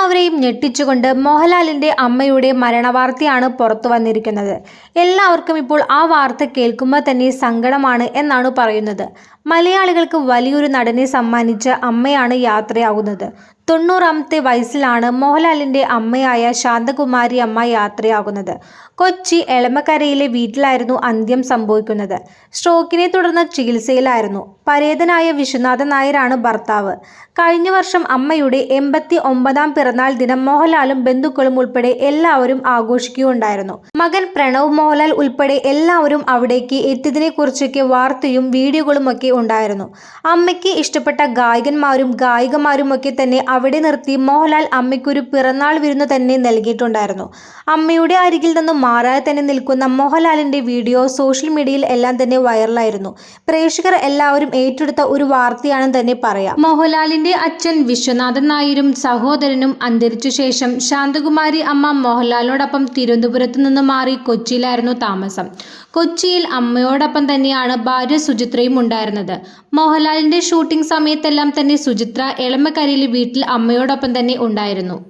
എല്ലാവരെയും ഞെട്ടിച്ചുകൊണ്ട് മോഹൻലാലിന്റെ അമ്മയുടെ മരണവാർത്തയാണ് പുറത്തു വന്നിരിക്കുന്നത്. എല്ലാവർക്കും ഇപ്പോൾ ആ വാർത്ത കേൾക്കുമ്പോൾ തന്നെ സങ്കടമാണ് എന്നാണ് പറയുന്നത്. മലയാളികൾക്ക് വലിയൊരു നടനെ സമ്മാനിച്ച അമ്മയാണ് യാത്രയാകുന്നത്. തൊണ്ണൂറാമത്തെ വയസ്സിലാണ് മോഹൻലാലിന്റെ അമ്മയായ ശാന്തകുമാരി അമ്മ യാത്രയാകുന്നത്. കൊച്ചി എളമക്കരയിലെ വീട്ടിലായിരുന്നു അന്ത്യം സംഭവിക്കുന്നത്. സ്ട്രോക്കിനെ തുടർന്ന് ചികിത്സയിലായിരുന്നു. പരേതനായ വിശ്വനാഥൻ നായരാണ് ഭർത്താവ്. കഴിഞ്ഞ വർഷം അമ്മയുടെ എൺപത്തി ഒമ്പതാം പിറന്നാൾ ദിനം മോഹൻലാലും ബന്ധുക്കളും ഉൾപ്പെടെ എല്ലാവരും ആഘോഷിക്കുകയുണ്ടായിരുന്നു. മകൻ പ്രണവ് മോഹൻലാൽ ഉൾപ്പെടെ എല്ലാവരും അവിടേക്ക് എത്തിയതിനെ കുറിച്ചൊക്കെ വാർത്തയും വീഡിയോകളും ഒക്കെ ഉണ്ടായിരുന്നു. അമ്മയ്ക്ക് ഇഷ്ടപ്പെട്ട ഗായകന്മാരും ഗായികമാരും ഒക്കെ തന്നെ അവിടെ നിർത്തി മോഹൻലാൽ അമ്മയ്ക്കൊരു പിറന്നാൾ വിരുന്ന് തന്നെ നൽകിയിട്ടുണ്ടായിരുന്നു. അമ്മയുടെ അരികിൽ നിന്നും മാറാതെ തന്നെ നിൽക്കുന്ന മോഹൻലാലിന്റെ വീഡിയോ സോഷ്യൽ മീഡിയയിൽ എല്ലാം തന്നെ വൈറലായിരുന്നു. പ്രേക്ഷകർ എല്ലാവരും ഏറ്റെടുത്ത ഒരു വാർത്തയാണെന്ന് തന്നെ പറയാം. മോഹൻലാലിന്റെ അച്ഛൻ വിശ്വനാഥൻ നായരും സഹോദരനും അന്തരിച്ച ശേഷം ശാന്തകുമാരി അമ്മ മോഹൻലാലിനോടൊപ്പം തിരുവനന്തപുരത്ത് നിന്ന് മാറി കൊച്ചിയിലായിരുന്നു താമസം. കൊച്ചിയിൽ അമ്മയോടൊപ്പം തന്നെയാണ് ഭാര്യ സുചിത്രയും ഉണ്ടായിരുന്നത്. മോഹൻലാലിന്റെ ഷൂട്ടിംഗ് സമയത്തെല്ലാം തന്നെ സുചിത്ര എളമക്കരയിലെ വീട്ടിൽ അമ്മയോടൊപ്പം തന്നെ ഉണ്ടായിരുന്നു